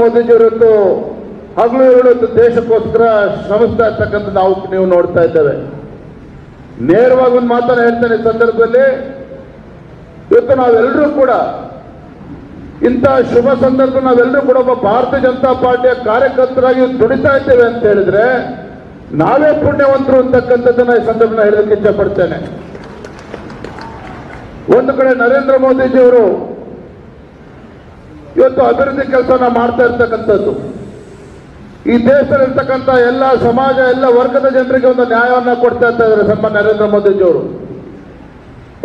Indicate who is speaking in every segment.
Speaker 1: ಮೋದಿಜಿಯವರು ಜೊತೆ ಹಗಲು ಇವತ್ತು ದೇಶಕ್ಕೋಸ್ಕರ ಶ್ರಮಿಸ್ತಾ ಇರ್ತಕ್ಕಂಥ ನಾವು ನೀವು ನೋಡ್ತಾ ಇದ್ದೇವೆ. ನೇರವಾಗಿ ಒಂದು ಮಾತನ್ನ ಹೇಳ್ತೇನೆ ಸಂದರ್ಭದಲ್ಲಿ. ಇವತ್ತು ನಾವೆಲ್ಲರೂ ಕೂಡ ಇಂತಹ ಶುಭ ಸಂದರ್ಭ ನಾವೆಲ್ಲರೂ ಕೂಡ ಒಬ್ಬ ಭಾರತೀಯ ಜನತಾ ಪಾರ್ಟಿಯ ಕಾರ್ಯಕರ್ತರಾಗಿ ದುಡಿತಾ ಇದ್ದೇವೆ ಅಂತ ಹೇಳಿದ್ರೆ ನಾವೇ ಪುಣ್ಯವಂತರು ಅಂತಕ್ಕಂಥದ್ದನ್ನ ಈ ಸಂದರ್ಭ ಹೇಳೋದಕ್ಕೆ ಇಚ್ಛಪಡ್ತೇನೆ ಒಂದು ಕಡೆ ನರೇಂದ್ರ ಮೋದಿಜಿಯವರು ಇವತ್ತು ಅಭಿವೃದ್ಧಿ ಕೆಲಸನ ಮಾಡ್ತಾ ಇರ್ತಕ್ಕಂಥದ್ದು. ಈ ದೇಶದಲ್ಲಿರ್ತಕ್ಕಂಥ ಎಲ್ಲ ಸಮಾಜ, ಎಲ್ಲ ವರ್ಗದ ಜನರಿಗೆ ಒಂದು ನ್ಯಾಯವನ್ನ ಕೊಡ್ತಾ ಇದ್ದಾರೆ ನಮ್ಮ ನರೇಂದ್ರ ಮೋದಿಜಿಯವರು.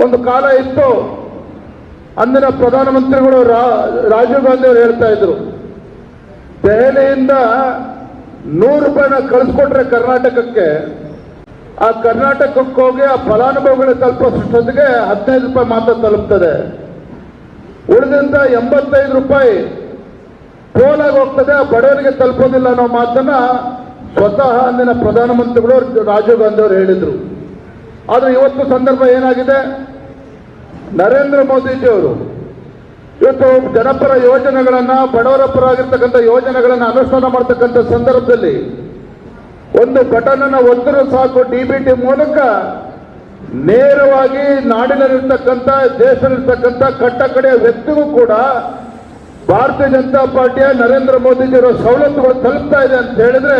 Speaker 1: ಒಂದು ಕಾಲ ಇತ್ತು, ಅಂದಿನ ಪ್ರಧಾನಮಂತ್ರಿಗಳು ರಾಜೀವ್ ಗಾಂಧಿ ಅವರು ಹೇಳ್ತಾ ಇದ್ರು, ದೆಹಲಿಯಿಂದ ನೂರು ರೂಪಾಯಿನ ಕಳಿಸ್ಕೊಟ್ರೆ ಕರ್ನಾಟಕಕ್ಕೆ, ಆ ಕರ್ನಾಟಕಕ್ಕೆ ಹೋಗಿ ಆ ಫಲಾನುಭವಿಗಳಿಗೆ ತಲುಪೋಷ್ಟೊತ್ತಿಗೆ ಹದಿನೈದು ರೂಪಾಯಿ ಮಾತ್ರ ತಲುಪ್ತದೆ. ಉಳಿದಂತ ಎಂಬತ್ತೈದು ರೂಪಾಯಿ ಪೋಲಾಗಿ ಹೋಗ್ತದೆ ಬಡವರಿಗೆ ತಲುಪೋದಿಲ್ಲ ಅನ್ನೋ ಮಾತನ್ನ ಸ್ವತಃ ಅಂದಿನ ಪ್ರಧಾನಮಂತ್ರಿಗಳು ರಾಜೀವ್ ಗಾಂಧಿ ಅವರು ಹೇಳಿದ್ರು. ಆದ್ರೆ ಇವತ್ತು ಸಂದರ್ಭ ಏನಾಗಿದೆ? ನರೇಂದ್ರ ಮೋದಿಜಿ ಅವರು ಇವತ್ತು ಜನಪರ ಯೋಜನೆಗಳನ್ನ, ಬಡವರ ಪರವಾಗಿರ್ತಕ್ಕಂಥ ಯೋಜನೆಗಳನ್ನ ಅನುಷ್ಠಾನ ಮಾಡ್ತಕ್ಕಂಥ ಸಂದರ್ಭದಲ್ಲಿ ಒಂದು ಬಟನ್ ಅನ್ನ ಒತ್ತರು ಸಾಕು ಡಿಬಿಟಿ ಮೂಲಕ ನೇರವಾಗಿ ನಾಡಿನಲ್ಲಿರ್ತಕ್ಕಂಥ, ದೇಶದಲ್ಲಿರ್ತಕ್ಕಂಥ ಕಟ್ಟ ಕಡೆಯ ವ್ಯಕ್ತಿಗೂ ಕೂಡ ಭಾರತೀಯ ಜನತಾ ಪಾರ್ಟಿಯ ನರೇಂದ್ರ ಮೋದಿಜಿಯವರ ಸವಲತ್ತುಗಳು ತಲುಪ್ತಾ ಇದೆ ಅಂತ ಹೇಳಿದ್ರೆ,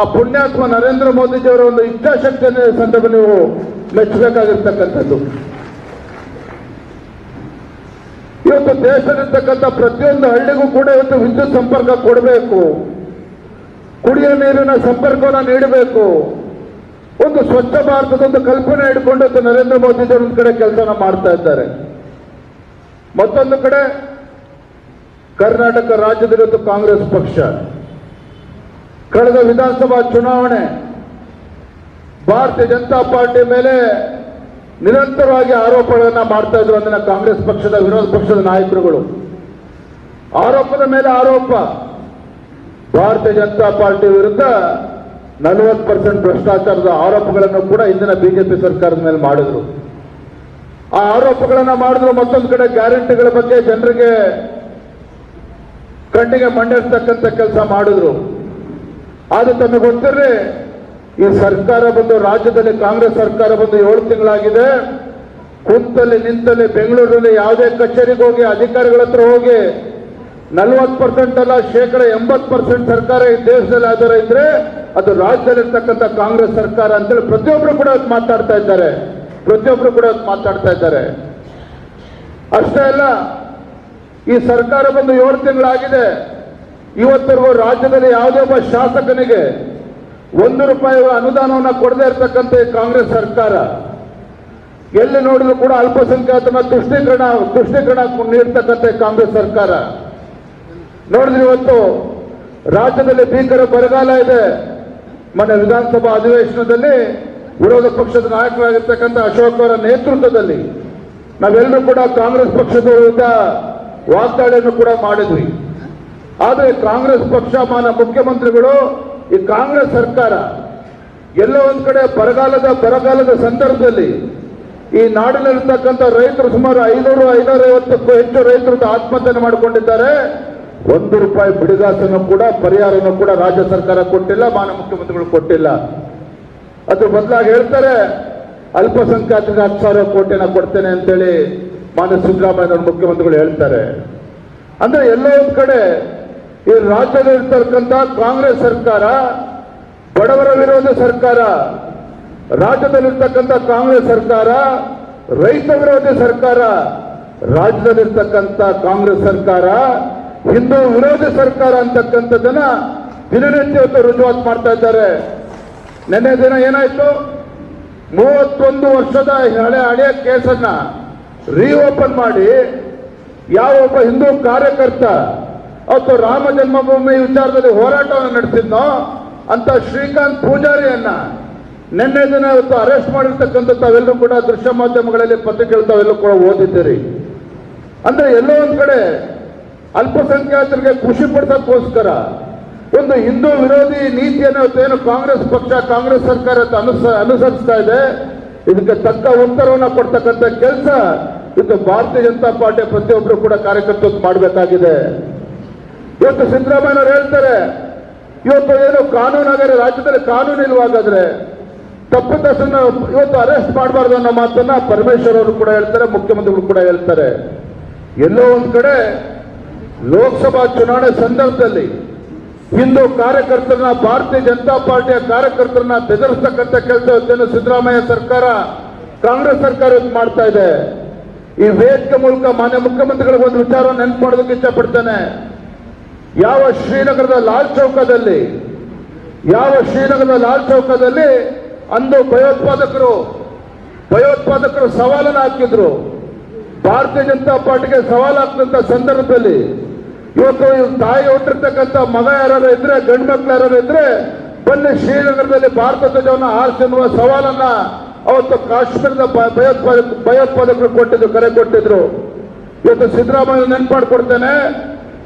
Speaker 1: ಆ ಪುಣ್ಯಾತ್ಮ ನರೇಂದ್ರ ಮೋದಿಜಿಯವರ ಒಂದು ಇಚ್ಛಾಶಕ್ತಿಯನ್ನು ಸಂದರ್ಭ ನೀವು ಮೆಚ್ಚಬೇಕಾಗಿರ್ತಕ್ಕಂಥದ್ದು. ಇವತ್ತು ದೇಶದಲ್ಲಿರ್ತಕ್ಕಂಥ ಪ್ರತಿಯೊಂದು ಹಳ್ಳಿಗೂ ಕೂಡ ಇವತ್ತು ವಿದ್ಯುತ್ ಸಂಪರ್ಕ ಕೊಡಬೇಕು. ಕುಡಿಯುವ ನೀರಿನ ಸಂಪರ್ಕವನ್ನು ನೀಡಬೇಕು. ಒಂದು ಸ್ವಚ್ಛ ಭಾರತದ ಒಂದು ಕಲ್ಪನೆ ಇಟ್ಕೊಂಡು ನರೇಂದ್ರ ಮೋದಿಜಿ ಒಂದು ಕಡೆ ಕೆಲಸನ ಮಾಡ್ತಾ ಇದ್ದಾರೆ. ಮತ್ತೊಂದು ಕಡೆ ಕರ್ನಾಟಕ ರಾಜ್ಯದಲ್ಲಿ ಇವತ್ತು ಕಾಂಗ್ರೆಸ್ ಪಕ್ಷ. ಕಳೆದ ವಿಧಾನಸಭಾ ಚುನಾವಣೆ ಭಾರತೀಯ ಜನತಾ ಪಾರ್ಟಿ ಮೇಲೆ ನಿರಂತರವಾಗಿ ಆರೋಪಗಳನ್ನ ಮಾಡ್ತಾ ಇದ್ರು ಅಂದ್ರೆ ಕಾಂಗ್ರೆಸ್ ಪಕ್ಷದ ವಿರೋಧ ಪಕ್ಷದ ನಾಯಕರುಗಳು. ಆರೋಪದ ಮೇಲೆ ಆರೋಪ. ಭಾರತೀಯ ಜನತಾ ಪಾರ್ಟಿ ವಿರುದ್ಧ ನಲವತ್ತು ಪರ್ಸೆಂಟ್ ಭ್ರಷ್ಟಾಚಾರದ ಆರೋಪಗಳನ್ನು ಕೂಡ ಇಂದಿನ ಬಿಜೆಪಿ ಸರ್ಕಾರದ ಮೇಲೆ ಮಾಡಿದ್ರು. ಆ ಆರೋಪಗಳನ್ನು ಮಾಡಿದ್ರು ಮತ್ತೊಂದು ಕಡೆ ಗ್ಯಾರಂಟಿಗಳ ಬಗ್ಗೆ ಜನರಿಗೆ ಕಣ್ಣಿಗೆ ಮಂಡಿಸ್ತಕ್ಕಂಥ ಕೆಲಸ ಮಾಡಿದ್ರು. ಆದ್ರೆ ತಮಗೆ ಗೊತ್ತಿರ್ರಿ ಈ ಸರ್ಕಾರ ಬಂದು ರಾಜ್ಯದಲ್ಲಿ ಕಾಂಗ್ರೆಸ್ ಸರ್ಕಾರ ಬಂದು ಏಳು ತಿಂಗಳಾಗಿದೆ. ಕುಂತಲ್ಲಿ ನಿಂತಲ್ಲಿ ಬೆಂಗಳೂರಲ್ಲಿ ಯಾವುದೇ ಕಚೇರಿಗೆ ಹೋಗಿ, ಅಧಿಕಾರಿಗಳ ಹತ್ರ ಹೋಗಿ ನಲ್ವತ್ತು ಪರ್ಸೆಂಟ್ ಅಲ್ಲ ಶೇಕಡ ಎಂಬತ್ತು ಪರ್ಸೆಂಟ್ ಸರ್ಕಾರ ಈ ದೇಶದಲ್ಲಿ ಆಧಾರ ಇದ್ರೆ ಅದು ರಾಜ್ಯದಲ್ಲಿರ್ತಕ್ಕಂಥ ಕಾಂಗ್ರೆಸ್ ಸರ್ಕಾರ ಅಂತೇಳಿ ಪ್ರತಿಯೊಬ್ಬರು ಕೂಡ ಅದು ಮಾತಾಡ್ತಾ ಇದ್ದಾರೆ. ಪ್ರತಿಯೊಬ್ಬರು ಕೂಡ ಅದು ಮಾತಾಡ್ತಾ ಇದ್ದಾರೆ. ಅಷ್ಟೇ ಅಲ್ಲ, ಈ ಸರ್ಕಾರ ಬಂದು ಏಳು ತಿಂಗಳಾಗಿದೆ. ಇವತ್ತರೆಗೂ ರಾಜ್ಯದಲ್ಲಿ ಯಾವುದೇ ಒಬ್ಬ ಶಾಸಕನಿಗೆ ಒಂದು ರೂಪಾಯಿ ಅನುದಾನವನ್ನು ಕೊಡದೇ ಇರತಕ್ಕಂಥ ಕಾಂಗ್ರೆಸ್ ಸರ್ಕಾರ, ಎಲ್ಲಿ ನೋಡಿದ್ರು ಕೂಡ ಅಲ್ಪಸಂಖ್ಯಾತನ ತುಷ್ಟೀಕರಣ ತುಷ್ಟೀಕರಣ ನೀಡ್ತಕ್ಕಂಥ ಕಾಂಗ್ರೆಸ್ ಸರ್ಕಾರ. ನೋಡಿದ್ರೆ ಇವತ್ತು ರಾಜ್ಯದಲ್ಲಿ ಭೀಕರ ಬರಗಾಲ ಇದೆ. ಮೊನ್ನೆ ವಿಧಾನಸಭಾ ಅಧಿವೇಶನದಲ್ಲಿ ವಿರೋಧ ಪಕ್ಷದ ನಾಯಕರಾಗಿರ್ತಕ್ಕಂಥ ಅಶೋಕ್ ಅವರ ನೇತೃತ್ವದಲ್ಲಿ ನಾವೆಲ್ಲರೂ ಕೂಡ ಕಾಂಗ್ರೆಸ್ ಪಕ್ಷದ ವಿರುದ್ಧ ವಾಗ್ದಾಳಿಯನ್ನು ಕೂಡ ಮಾಡಿದ್ವಿ. ಆದರೆ ಕಾಂಗ್ರೆಸ್ ಪಕ್ಷ ಮಾನ ಮುಖ್ಯಮಂತ್ರಿಗಳು ಈ ಕಾಂಗ್ರೆಸ್ ಸರ್ಕಾರ ಎಲ್ಲ ಒಂದು ಕಡೆ ಬರಗಾಲದ ಬರಗಾಲದ ಸಂದರ್ಭದಲ್ಲಿ ಈ ನಾಡಿನಲ್ಲಿರ್ತಕ್ಕಂಥ ರೈತರು ಸುಮಾರು ಐನೂರು ಐವತ್ತಕ್ಕೂ ಹೆಚ್ಚು ರೈತರು ಆತ್ಮಹತ್ಯೆ ಮಾಡಿಕೊಂಡಿದ್ದಾರೆ. ಒಂದು ರೂಪಾಯಿ ಬಿಡುಗಾಸನ್ನು ಕೂಡ ಪರಿಹಾರನೂ ಕೂಡ ರಾಜ್ಯ ಸರ್ಕಾರ ಕೊಟ್ಟಿಲ್ಲ, ಮಾನ್ಯ ಮುಖ್ಯಮಂತ್ರಿಗಳು ಕೊಟ್ಟಿಲ್ಲ. ಅದು ಬದಲಾಗಿ ಹೇಳ್ತಾರೆ, ಅಲ್ಪಸಂಖ್ಯಾತರಿಗೆ ಹತ್ತು ಸಾವಿರ ಕೋಟಿನ ಕೊಡ್ತೇನೆ ಅಂತೇಳಿ ಮಾನ್ಯ ಸಿದ್ದರಾಮಯ್ಯ ಮುಖ್ಯಮಂತ್ರಿಗಳು ಹೇಳ್ತಾರೆ. ಅಂದ್ರೆ ಎಲ್ಲ ಒಂದು ಕಡೆ ಈ ರಾಜ್ಯದಲ್ಲಿರ್ತಕ್ಕಂಥ ಕಾಂಗ್ರೆಸ್ ಸರ್ಕಾರ, ಬಡವರ ವಿರೋಧ ಸರ್ಕಾರ ರಾಜ್ಯದಲ್ಲಿರ್ತಕ್ಕಂಥ ಕಾಂಗ್ರೆಸ್ ಸರ್ಕಾರ, ರೈತ ವಿರೋಧಿ ಸರ್ಕಾರ ರಾಜ್ಯದಲ್ಲಿರ್ತಕ್ಕಂಥ ಕಾಂಗ್ರೆಸ್ ಸರ್ಕಾರ ಹಿಂದೂ ವಿರೋಧಿ ಸರ್ಕಾರ ಅಂತಕ್ಕಂಥದ್ದನ್ನ ದಿನನಿತ್ಯ ಇವತ್ತು ರುಜುವಾತ್ ಮಾಡ್ತಾ ಇದ್ದಾರೆ. ನಿನ್ನೆ ದಿನ ಏನಾಯ್ತು? ಮೂವತ್ತೊಂದು ವರ್ಷದ ಹಳೆ ಹಳೆಯ ಕೇಸನ್ನ ರೀಓಪನ್ ಮಾಡಿ ಯಾವ ಒಬ್ಬ ಹಿಂದೂ ಕಾರ್ಯಕರ್ತ ಅಥವಾ ರಾಮ ಜನ್ಮಭೂಮಿ ವಿಚಾರದಲ್ಲಿ ಹೋರಾಟವನ್ನು ನಡೆಸಿದ್ನೋ ಅಂತ ಶ್ರೀಕಾಂತ್ ಪೂಜಾರಿಯನ್ನ ನಿನ್ನೆ ದಿನ ಇವತ್ತು ಅರೆಸ್ಟ್ ಮಾಡಿರ್ತಕ್ಕಂಥ ತಾವೆಲ್ಲರೂ ಕೂಡ ದೃಶ್ಯ ಮಾಧ್ಯಮಗಳಲ್ಲಿ ಪತ್ರಿಕೆಗಳು ತಾವೆಲ್ಲರೂ ಕೂಡ ಓದಿದ್ದೀರಿ. ಅಂದ್ರೆ ಎಲ್ಲೋ ಒಂದ್ ಕಡೆ ಅಲ್ಪಸಂಖ್ಯಾತರಿಗೆ ಖುಷಿ ಪಡಿಸೋಕ್ಕೋಸ್ಕರ ಒಂದು ಹಿಂದೂ ವಿರೋಧಿ ನೀತಿಯನ್ನು ಏನು ಕಾಂಗ್ರೆಸ್ ಪಕ್ಷ, ಕಾಂಗ್ರೆಸ್ ಸರ್ಕಾರ ಅನುಸ, ಅನುಸರಿಸ್ತಾ ಇದೆ. ಇದಕ್ಕೆ ತಕ್ಕ ಉತ್ತರವನ್ನು ಕೊಡ್ತಕ್ಕಂಥ ಕೆಲಸ ಇದು ಭಾರತೀಯ ಜನತಾ ಪಾರ್ಟಿ ಪ್ರತಿಯೊಬ್ಬರು ಕೂಡ ಕಾರ್ಯಕರ್ತರು ಮಾಡಬೇಕಾಗಿದೆ. ಇವತ್ತು ಸಿದ್ದರಾಮಯ್ಯನವರು ಹೇಳ್ತಾರೆ, ಇವತ್ತು ಏನು ಕಾನೂನಾಗರೆ ರಾಜ್ಯದಲ್ಲಿ ಕಾನೂನು ಇಲ್ವಾಗಾದ್ರೆ ತಪ್ಪಿತಸ್ಥನ್ನ ಇವತ್ತು ಅರೆಸ್ಟ್ ಮಾಡಬಾರ್ದು ಅನ್ನೋ ಮಾತನ್ನ ಪರಮೇಶ್ವರ್ ಅವರು ಕೂಡ ಹೇಳ್ತಾರೆ, ಮುಖ್ಯಮಂತ್ರಿಗಳು ಕೂಡ ಹೇಳ್ತಾರೆ. ಎಲ್ಲೋ ಒಂದ್ ಕಡೆ ಲೋಕಸಭಾ ಚುನಾವಣೆ ಸಂದರ್ಭದಲ್ಲಿ ಹಿಂದೂ ಕಾರ್ಯಕರ್ತರನ್ನ, ಭಾರತೀಯ ಜನತಾ ಪಾರ್ಟಿಯ ಕಾರ್ಯಕರ್ತರನ್ನ ಬೆದರಿಸ್ತಕ್ಕಂಥ ಕೆಲಸವನ್ನು ಸಿದ್ದರಾಮಯ್ಯ ಸರ್ಕಾರ, ಕಾಂಗ್ರೆಸ್ ಸರ್ಕಾರ ಮಾಡ್ತಾ ಇದೆ. ಈ ವೇದಿಕೆ ಮೂಲಕ ಮಾನ್ಯ ಮುಖ್ಯಮಂತ್ರಿಗಳಿಗೆ ಒಂದು ವಿಚಾರವನ್ನು ನೆನಪು ಮಾಡೋದಕ್ಕೆ ಇಷ್ಟಪಡ್ತೇನೆ. ಯಾವ ಶ್ರೀನಗರದ ಲಾಲ್ ಚೌಕದಲ್ಲಿ, ಯಾವ ಶ್ರೀನಗರದ ಲಾಲ್ ಚೌಕದಲ್ಲಿ ಅಂದು ಭಯೋತ್ಪಾದಕರು ಭಯೋತ್ಪಾದಕರು ಸವಾಲನ್ನು ಹಾಕಿದ್ರು. ಭಾರತೀಯ ಜನತಾ ಪಾರ್ಟಿಗೆ ಸವಾಲು ಹಾಕಿದಂತ ಸಂದರ್ಭದಲ್ಲಿ ಇವತ್ತು ತಾಯಿ ಹೊಟ್ಟಿರ್ತಕ್ಕಂಥ ಮಗ ಯಾರು ಇದ್ರೆ, ಗಂಡು ಮಕ್ಳು ಯಾರು ಇದ್ರೆ, ಬನ್ನಿ ಶ್ರೀನಗರದಲ್ಲಿ ಭಾರತ ಧ್ವಜವನ್ನು ಹಾರಿಸಿ ಎನ್ನುವ ಸವಾಲನ್ನ ಅವತ್ತು ಕಾಶ್ಮೀರದ ಭಯೋತ್ಪಾದಕ, ಭಯೋತ್ಪಾದಕರು ಕೊಟ್ಟಿದ್ರು ಕರೆ ಕೊಟ್ಟಿದ್ರು. ಇವತ್ತು ಸಿದ್ದರಾಮಯ್ಯ ನೆನ್ಪಾಡ್ಕೊಡ್ತೇನೆ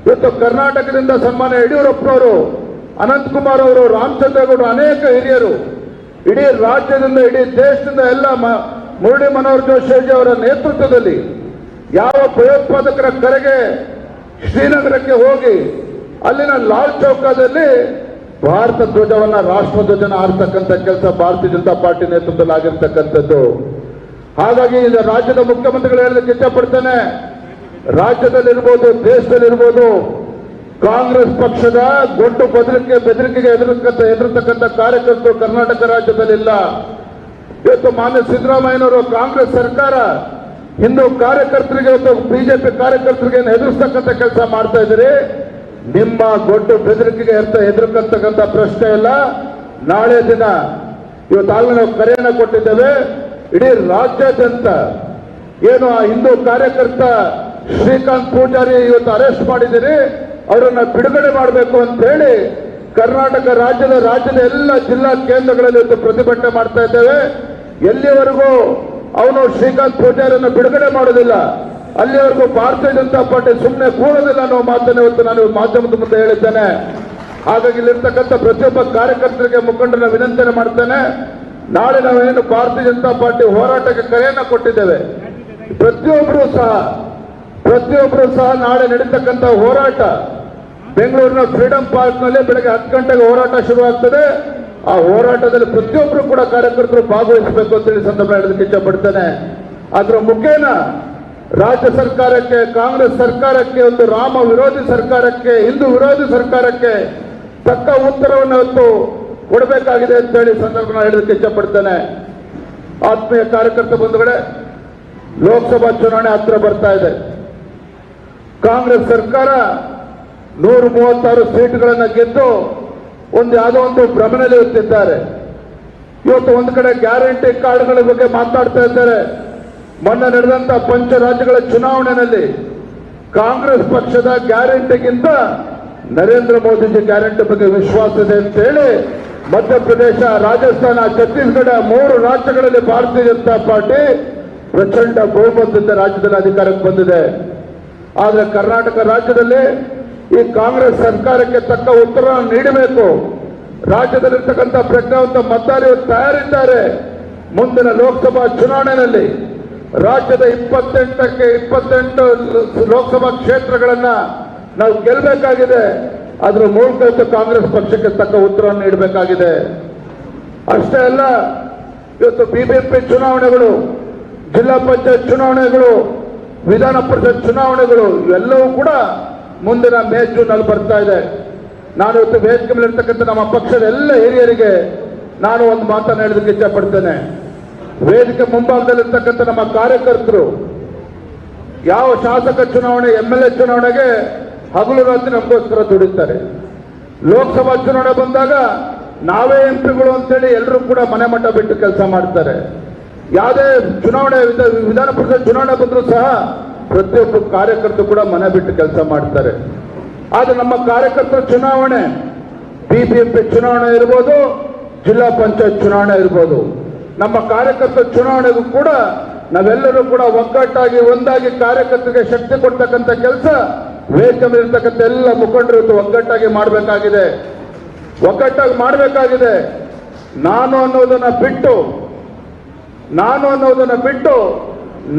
Speaker 1: ಇವತ್ತು ಕರ್ನಾಟಕದಿಂದ ಸನ್ಮಾನ್ಯ ಯಡಿಯೂರಪ್ಪನವರು, ಅನಂತಕುಮಾರ್ ಅವರು, ರಾಮಚಂದ್ರಗೌಡರು ಅನೇಕ ಹಿರಿಯರು, ಇಡೀ ರಾಜ್ಯದಿಂದ, ಇಡೀ ದೇಶದಿಂದ ಎಲ್ಲ ಮುರಳಿ ಮನೋಹರ್ ಜೋಶಿ ಅವರ ನೇತೃತ್ವದಲ್ಲಿ ಯಾವ ಭಯೋತ್ಪಾದಕರ ಕರೆಗೆ ಶ್ರೀನಗರಕ್ಕೆ ಹೋಗಿ ಅಲ್ಲಿನ ಲಾಲ್ ಚೌಕದಲ್ಲಿ ಭಾರತ ಧ್ವಜವನ್ನ, ರಾಷ್ಟ್ರ ಧ್ವಜನ ಆರ್ತಕ್ಕಂಥ ಕೆಲಸ ಭಾರತೀಯ ಜನತಾ ಪಾರ್ಟಿ ನೇತೃತ್ವದಲ್ಲಿ ಆಗಿರ್ತಕ್ಕಂಥದ್ದು. ಹಾಗಾಗಿ ಇದು ರಾಜ್ಯದ ಮುಖ್ಯಮಂತ್ರಿಗಳು ಹೇಳಲಿಕ್ಕೆ ಇಷ್ಟಪಡ್ತೇನೆ. ರಾಜ್ಯದಲ್ಲಿರ್ಬೋದು, ದೇಶದಲ್ಲಿರ್ಬೋದು, ಕಾಂಗ್ರೆಸ್ ಪಕ್ಷದ ಗೊಟ್ಟು ಬೆದರಿಕೆ ಬೆದರಿಕೆಗೆ ಎದುರಕ್ಕಂತ ಎದುರತಕ್ಕಂಥ ಕಾರ್ಯಕರ್ತರು ಕರ್ನಾಟಕ ರಾಜ್ಯದಲ್ಲಿಲ್ಲ. ಇವತ್ತು ಮಾನ್ಯ ಸಿದ್ದರಾಮಯ್ಯನವರು ಕಾಂಗ್ರೆಸ್ ಸರ್ಕಾರ ಹಿಂದೂ ಕಾರ್ಯಕರ್ತರಿಗೆ ಅಥವಾ ಬಿಜೆಪಿ ಕಾರ್ಯಕರ್ತರಿಗೆ ಎದುರಿಸ್ತಕ್ಕಂಥ ಕೆಲಸ ಮಾಡ್ತಾ ಇದ್ದೀರಿ? ನಿಮ್ಮ ದೊಡ್ಡ ಬೆದರಿಕೆಗೆ ಎರ್ತ ಎದುರ್ಕಂತಕ್ಕಂಥ ಪ್ರಶ್ನೆ ಇಲ್ಲ. ನಾಳೆ ದಿನ ಇವತ್ತಾಗಲೇ ನಾವು ಕರೆಯನ್ನು ಕೊಟ್ಟಿದ್ದೇವೆ. ಇಡೀ ರಾಜ್ಯಾದ್ಯಂತ ಏನು ಆ ಹಿಂದೂ ಕಾರ್ಯಕರ್ತ ಶ್ರೀಕಾಂತ್ ಪೂಜಾರಿ ಇವತ್ತು ಅರೆಸ್ಟ್ ಮಾಡಿದ್ದೀರಿ. ಅವರನ್ನ ಬಿಡುಗಡೆ ಮಾಡಬೇಕು ಅಂತ ಹೇಳಿ ಕರ್ನಾಟಕ ರಾಜ್ಯದ ರಾಜ್ಯದ ಎಲ್ಲ ಜಿಲ್ಲಾ ಕೇಂದ್ರಗಳಲ್ಲಿ ಇವತ್ತು ಪ್ರತಿಭಟನೆ ಮಾಡ್ತಾ ಇದ್ದೇವೆ. ಎಲ್ಲಿವರೆಗೂ ಅವನು ಶ್ರೀಕಾಂತ್ ಪೂಜಾರಿಯನ್ನು ಬಿಡುಗಡೆ ಮಾಡೋದಿಲ್ಲ ಅಲ್ಲಿವರೆಗೂ ಭಾರತೀಯ ಜನತಾ ಪಾರ್ಟಿ ಸುಮ್ಮನೆ ಕೂರೋದಿಲ್ಲ ಅನ್ನೋ ಮಾತನ್ನು ಇವತ್ತು ನಾನು ಮಾಧ್ಯಮದ ಮುಂದೆ ಹೇಳಿದ್ದೇನೆ. ಹಾಗಾಗಿ ಇಲ್ಲಿರ್ತಕ್ಕಂಥ ಪ್ರತಿಯೊಬ್ಬ ಕಾರ್ಯಕರ್ತರಿಗೆ ಮುಖಂಡನ ವಿನಂತನೆ ಮಾಡ್ತೇನೆ. ನಾಳೆ ನಾವೇನು ಭಾರತೀಯ ಜನತಾ ಪಾರ್ಟಿ ಹೋರಾಟಕ್ಕೆ ಕರೆಯನ್ನ ಕೊಟ್ಟಿದ್ದೇವೆ. ಪ್ರತಿಯೊಬ್ಬರು ಸಹ ಪ್ರತಿಯೊಬ್ಬರು ಸಹ ನಾಳೆ ನಡೀತಕ್ಕಂಥ ಹೋರಾಟ ಬೆಂಗಳೂರಿನ ಫ್ರೀಡಂ ಪಾರ್ಕ್ನಲ್ಲಿ ಬೆಳಗ್ಗೆ ಹತ್ತು ಗಂಟೆಗೆ ಹೋರಾಟ ಶುರುವಾಗ್ತದೆ. ಆ ಹೋರಾಟದಲ್ಲಿ ಪ್ರತಿಯೊಬ್ಬರು ಕೂಡ ಕಾರ್ಯಕರ್ತರು ಭಾಗವಹಿಸಬೇಕು ಅಂತೇಳಿ ಸಂದರ್ಭ ಹೇಳೋದಕ್ಕೆ ಇಷ್ಟಪಡ್ತೇನೆ ಅದರ ಮುಖೇನ ರಾಜ್ಯ ಸರ್ಕಾರಕ್ಕೆ, ಕಾಂಗ್ರೆಸ್ ಸರ್ಕಾರಕ್ಕೆ, ಒಂದು ರಾಮ ವಿರೋಧಿ ಸರ್ಕಾರಕ್ಕೆ, ಹಿಂದೂ ವಿರೋಧಿ ಸರ್ಕಾರಕ್ಕೆ ತಕ್ಕ ಉತ್ತರವನ್ನು ಹೊತ್ತು ಕೊಡಬೇಕಾಗಿದೆ ಅಂತ ಹೇಳಿ ಸಂದರ್ಭ ಹೇಳೋದಕ್ಕೆ ಇಷ್ಟಪಡ್ತೇನೆ ಆತ್ಮೀಯ ಕಾರ್ಯಕರ್ತ ಬಂಧುಗಳೇ, ಲೋಕಸಭಾ ಚುನಾವಣೆ ಹತ್ರ ಬರ್ತಾ ಇದೆ. ಕಾಂಗ್ರೆಸ್ ಸರ್ಕಾರ ನೂರ ಮೂವತ್ತಾರು ಸೀಟ್ಗಳನ್ನು ಗೆದ್ದು ಒಂದು ಯಾವುದೋ ಒಂದು ಭ್ರಮಣೆಯಲ್ಲಿ ಇರ್ತಿದ್ದಾರೆ. ಇವತ್ತು ಒಂದು ಕಡೆ ಗ್ಯಾರಂಟಿ ಕಾರ್ಡ್ಗಳ ಬಗ್ಗೆ ಮಾತಾಡ್ತಾ ಇದ್ದಾರೆ. ಮೊನ್ನೆ ನಡೆದಂತ ಪಂಚ ರಾಜ್ಯಗಳ ಚುನಾವಣೆಯಲ್ಲಿ ಕಾಂಗ್ರೆಸ್ ಪಕ್ಷದ ಗ್ಯಾರಂಟಿಗಿಂತ ನರೇಂದ್ರ ಮೋದಿಜಿ ಗ್ಯಾರಂಟಿ ಬಗ್ಗೆ ವಿಶ್ವಾಸ ಇದೆ ಅಂತ ಹೇಳಿ ಮಧ್ಯಪ್ರದೇಶ, ರಾಜಸ್ಥಾನ, ಛತ್ತೀಸ್ಗಢ ಮೂರು ರಾಜ್ಯಗಳಲ್ಲಿ ಭಾರತೀಯ ಜನತಾ ಪಾರ್ಟಿ ಪ್ರಚಂಡ ಬಹುಮತದಿಂದ ರಾಜ್ಯದಲ್ಲಿ ಅಧಿಕಾರಕ್ಕೆ ಬಂದಿದೆ. ಆದರೆ ಕರ್ನಾಟಕ ರಾಜ್ಯದಲ್ಲಿ ಈ ಕಾಂಗ್ರೆಸ್ ಸರ್ಕಾರಕ್ಕೆ ತಕ್ಕ ಉತ್ತರ ನೀಡಬೇಕು. ರಾಜ್ಯದಲ್ಲಿರ್ತಕ್ಕಂಥ ಪ್ರಜ್ಞಾವಂತ ಮತದಾರರು ತಯಾರಿದ್ದಾರೆ. ಮುಂದಿನ ಲೋಕಸಭಾ ಚುನಾವಣೆಯಲ್ಲಿ ರಾಜ್ಯದ ಇಪ್ಪತ್ತೆಂಟಕ್ಕೆ ಇಪ್ಪತ್ತೆಂಟು ಲೋಕಸಭಾ ಕ್ಷೇತ್ರಗಳನ್ನ ನಾವು ಗೆಲ್ಲಬೇಕಾಗಿದೆ. ಅದರ ಮೂಲಕ ಕಾಂಗ್ರೆಸ್ ಪಕ್ಷಕ್ಕೆ ತಕ್ಕ ಉತ್ತರ ನೀಡಬೇಕಾಗಿದೆ. ಅಷ್ಟೇ ಅಲ್ಲ, ಇವತ್ತು ಬಿಬಿಎಂಪಿ ಚುನಾವಣೆಗಳು, ಜಿಲ್ಲಾ ಪಂಚಾಯತ್ ಚುನಾವಣೆಗಳು, ವಿಧಾನ ಪರಿಷತ್ ಚುನಾವಣೆಗಳು, ಇವೆಲ್ಲವೂ ಕೂಡ ಮುಂದಿನ ಮೇ ಅಲ್ಲಿ ಬರ್ತಾ ಇದೆ. ನಾನು ಇವತ್ತು ವೇದಿಕೆ ಮೇಲೆ ಇರ್ತಕ್ಕಂಥ ನಮ್ಮ ಪಕ್ಷದ ಎಲ್ಲ ಹಿರಿಯರಿಗೆ ನಾನು ಒಂದು ಮಾತನ್ನು ಹೇಳೋದಕ್ಕೆ ಇಷ್ಟಪಡ್ತೇನೆ ವೇದಿಕೆ ಮುಂಭಾಗದಲ್ಲಿರ್ತಕ್ಕಂಥ ನಮ್ಮ ಕಾರ್ಯಕರ್ತರು, ಯಾವ ಶಾಸಕ ಚುನಾವಣೆ ಎಂ ಎಲ್ ಎ ಚುನಾವಣೆಗೆ ಹಗಲು ರಾತ್ರಿ ನಮಗೋಸ್ಕರ ದುಡಿತಾರೆ. ಲೋಕಸಭಾ ಚುನಾವಣೆ ಬಂದಾಗ ನಾವೇ ಎಂಪಿಗಳು ಅಂತೇಳಿ ಎಲ್ಲರೂ ಕೂಡ ಮನೆ ಮಠ ಬಿಟ್ಟು ಕೆಲಸ ಮಾಡ್ತಾರೆ. ಯಾವುದೇ ಚುನಾವಣೆ, ವಿಧ- ವಿಧಾನ ಪರಿಷತ್ ಚುನಾವಣೆ ಬಂದರೂ ಸಹ ಪ್ರತಿಯೊಬ್ಬ ಕಾರ್ಯಕರ್ತರು ಕೂಡ ಮನೆ ಬಿಟ್ಟು ಕೆಲಸ ಮಾಡ್ತಾರೆ. ಆದ್ರೆ ನಮ್ಮ ಕಾರ್ಯಕರ್ತರ ಚುನಾವಣೆ, ಬಿಬಿಎಂಪಿ ಚುನಾವಣೆ ಇರ್ಬೋದು, ಜಿಲ್ಲಾ ಪಂಚಾಯತ್ ಚುನಾವಣೆ ಇರ್ಬೋದು. ನಮ್ಮ ಕಾರ್ಯಕರ್ತರ ಚುನಾವಣೆಗೂ ಕೂಡ ನಾವೆಲ್ಲರೂ ಕೂಡ ಒಗ್ಗಟ್ಟಾಗಿ, ಒಂದಾಗಿ ಕಾರ್ಯಕರ್ತರಿಗೆ ಶಕ್ತಿ ಕೊಡ್ತಕ್ಕಂಥ ಕೆಲಸ ವೇದಿಕೆ ಎಲ್ಲ ಮುಖಂಡರು ಒಗ್ಗಟ್ಟಾಗಿ ಮಾಡಬೇಕಾಗಿದೆ. ಒಗ್ಗಟ್ಟಾಗಿ ಮಾಡಬೇಕಾಗಿದೆ. ನಾನು ಅನ್ನೋದನ್ನ ಬಿಟ್ಟು, ನಾನು ಅನ್ನೋದನ್ನ ಬಿಟ್ಟು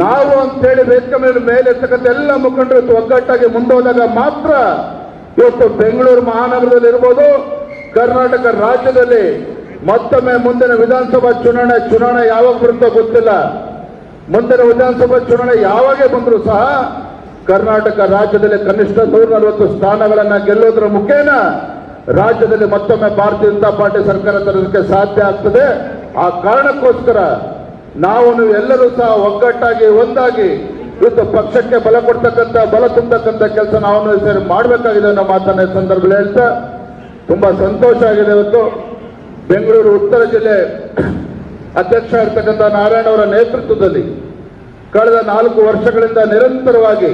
Speaker 1: ನಾವು ಅಂತೇಳಿ ವೇದಿಕೆ ಮೇಲೆ ಮೇಲೆ ಇರ್ತಕ್ಕಂಥ ಎಲ್ಲ ಮುಖಂಡರು ಒಗ್ಗಟ್ಟಾಗಿ ಮುಂದೋದಾಗ ಮಾತ್ರ ಇವತ್ತು ಬೆಂಗಳೂರು ಮಹಾನಗರದಲ್ಲಿ ಇರ್ಬೋದು, ಕರ್ನಾಟಕ ರಾಜ್ಯದಲ್ಲಿ ಮತ್ತೊಮ್ಮೆ ಮುಂದಿನ ವಿಧಾನಸಭಾ ಚುನಾವಣೆ ಚುನಾವಣೆ ಯಾವಾಗ ಬರುತ್ತೋ ಗೊತ್ತಿಲ್ಲ. ಮುಂದಿನ ವಿಧಾನಸಭಾ ಚುನಾವಣೆ ಯಾವಾಗೇ ಬಂದರೂ ಸಹ ಕರ್ನಾಟಕ ರಾಜ್ಯದಲ್ಲಿ ಕನಿಷ್ಠ ನೂರ ನಲವತ್ತು ಸ್ಥಾನಗಳನ್ನು ಗೆಲ್ಲೋದ್ರ ಮುಖೇನ ರಾಜ್ಯದಲ್ಲಿ ಮತ್ತೊಮ್ಮೆ ಭಾರತೀಯ ಜನತಾ ಪಾರ್ಟಿ ಸರ್ಕಾರ ತರೋದಕ್ಕೆ ಸಾಧ್ಯ ಆಗ್ತದೆ. ಆ ಕಾರಣಕ್ಕೋಸ್ಕರ ನಾವು ಎಲ್ಲರೂ ಸಹ ಒಗ್ಗಟ್ಟಾಗಿ, ಒಂದಾಗಿ ಇವತ್ತು ಪಕ್ಷಕ್ಕೆ ಬಲ ಕೊಡ್ತಕ್ಕಂಥ, ಬಲ ತುಂಬತಕ್ಕಂಥ ಕೆಲಸ ನಾವು ಸೇರಿ ಮಾಡಬೇಕಾಗಿದೆ ಅನ್ನೋ ಮಾತನ್ನ ಸಂದರ್ಭದಲ್ಲಿ ಹೇಳ್ತಾ ತುಂಬಾ ಸಂತೋಷ ಆಗಿದೆ ಇವತ್ತು. ಬೆಂಗಳೂರು, ಉತ್ತರ ಜಿಲ್ಲೆ ಅಧ್ಯಕ್ಷ ಇರ್ತಕ್ಕಂಥ ನಾರಾಯಣ ಅವರ ನೇತೃತ್ವದಲ್ಲಿ ಕಳೆದ ನಾಲ್ಕು ವರ್ಷಗಳಿಂದ ನಿರಂತರವಾಗಿ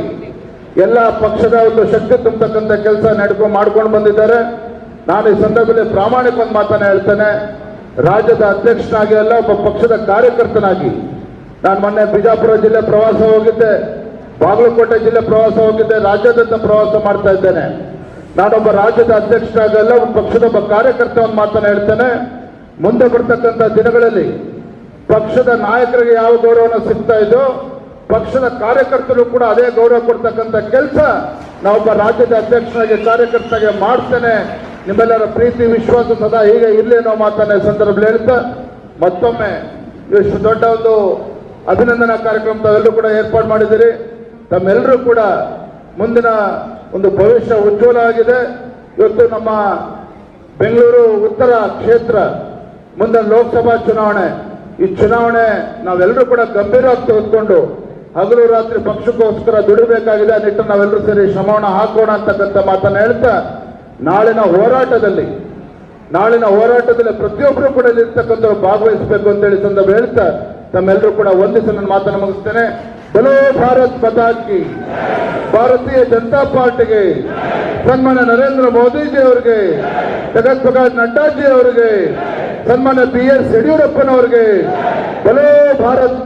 Speaker 1: ಎಲ್ಲ ಪಕ್ಷದ ಒಂದು ಶಕ್ತಿ ತುಂಬತಕ್ಕಂಥ ಕೆಲಸ ನಡ್ಕೊಂಡು ಮಾಡ್ಕೊಂಡು ಬಂದಿದ್ದಾರೆ. ನಾನು ಈ ಸಂದರ್ಭದಲ್ಲಿ ಪ್ರಾಮಾಣಿಕ ಒಂದು ಮಾತನ್ನ ಹೇಳ್ತೇನೆ. ರಾಜ್ಯದ ಅಧ್ಯಕ್ಷನಾಗಿ ಅಲ್ಲ, ಒಬ್ಬ ಪಕ್ಷದ ಕಾರ್ಯಕರ್ತನಾಗಿ. ನಾನು ಮೊನ್ನೆ ಬಿಜಾಪುರ ಜಿಲ್ಲೆ ಪ್ರವಾಸ ಹೋಗಿದ್ದೆ, ಬಾಗಲಕೋಟೆ ಜಿಲ್ಲೆ ಪ್ರವಾಸ ಹೋಗಿದ್ದೆ, ರಾಜ್ಯಾದ್ಯಂತ ಪ್ರವಾಸ ಮಾಡ್ತಾ ಇದ್ದೇನೆ. ನಾನೊಬ್ಬ ರಾಜ್ಯದ ಅಧ್ಯಕ್ಷನಾಗಿ ಅಲ್ಲ, ಒಬ್ಬ ಪಕ್ಷದ ಒಬ್ಬ ಕಾರ್ಯಕರ್ತ ಒಂದು ಮಾತನ್ನ ಹೇಳ್ತೇನೆ. ಮುಂದೆ ಬರ್ತಕ್ಕಂಥ ದಿನಗಳಲ್ಲಿ ಪಕ್ಷದ ನಾಯಕರಿಗೆ ಯಾವ ಗೌರವನ ಸಿಗ್ತಾ ಇದ್ದೋ ಪಕ್ಷದ ಕಾರ್ಯಕರ್ತರು ಕೂಡ ಅದೇ ಗೌರವ ಕೊಡ್ತಕ್ಕಂಥ ಕೆಲಸ ನಾವೊಬ್ಬ ರಾಜ್ಯದ ಅಧ್ಯಕ್ಷನಾಗಿ ಕಾರ್ಯಕರ್ತನಾಗಿ ಮಾಡ್ತೇನೆ. ನಿಮ್ಮೆಲ್ಲರ ಪ್ರೀತಿ, ವಿಶ್ವಾಸ ಸದಾ ಹೀಗೆ ಇರಲಿ ಅನ್ನೋ ಮಾತನ್ನ ಸಂದರ್ಭದಲ್ಲಿ ಹೇಳ್ತಾ ಮತ್ತೊಮ್ಮೆ ಇಷ್ಟು ದೊಡ್ಡ ಒಂದು ಅಭಿನಂದನಾ ಕಾರ್ಯಕ್ರಮ ತಾವೆಲ್ಲರೂ ಕೂಡ ಏರ್ಪಾಡು ಮಾಡಿದ್ದೀರಿ. ತಮ್ಮೆಲ್ಲರೂ ಕೂಡ ಮುಂದಿನ ಒಂದು ಭವಿಷ್ಯ ಉಜ್ವಲ ಆಗಿದೆ. ಇವತ್ತು ನಮ್ಮ ಬೆಂಗಳೂರು ಉತ್ತರ ಕ್ಷೇತ್ರ, ಮುಂದಿನ ಲೋಕಸಭಾ ಚುನಾವಣೆ. ಈ ಚುನಾವಣೆ ನಾವೆಲ್ಲರೂ ಕೂಡ ಗಂಭೀರವಾಗಿ ತೆಗೆದುಕೊಂಡು ಹಗಲು ರಾತ್ರಿ ಪಕ್ಷಕ್ಕೋಸ್ಕರ ದುಡಿಬೇಕಾಗಿದೆ ಆ ನಿಟ್ಟಿನಲ್ಲಿ ನಾವೆಲ್ಲರೂ ಸೇರಿ ಶ್ರಮವನ್ನು ಹಾಕೋಣ ಅಂತಕ್ಕಂಥ ಮಾತನ್ನು ಹೇಳ್ತಾ ನಾಳಿನ ಹೋರಾಟದಲ್ಲಿ ನಾಳಿನ ಹೋರಾಟದಲ್ಲಿ ಪ್ರತಿಯೊಬ್ಬರು ಕೂಡ ಇರ್ತಕ್ಕಂಥವ್ರು ಭಾಗವಹಿಸಬೇಕು ಅಂತೇಳಿ ಸಂದರ್ಭ ಹೇಳ್ತಾ, ತಮ್ಮೆಲ್ಲರೂ ಕೂಡ ಒಂದಿಸ ನನ್ನ ಮಾತನ್ನು ಮುಗಿಸ್ತೇನೆ. ಬಲೋ ಭಾರತ್ ಪತಾಕಿ ಭಾರತೀಯ ಜನತಾ ಪಾರ್ಟಿಗೆ ಸನ್ಮಾನ್ಯ ನರೇಂದ್ರ ಮೋದಿಜಿ ಅವರಿಗೆ ಜಗತ್ ಪ್ರಕಾಶ್ ನಡ್ಡಾಜಿ ಅವರಿಗೆ ಸನ್ಮಾನ್ಯ ಬಿ ಎಸ್ ಯಡಿಯೂರಪ್ಪನವರಿಗೆ ಬಲೋ ಭಾರತ್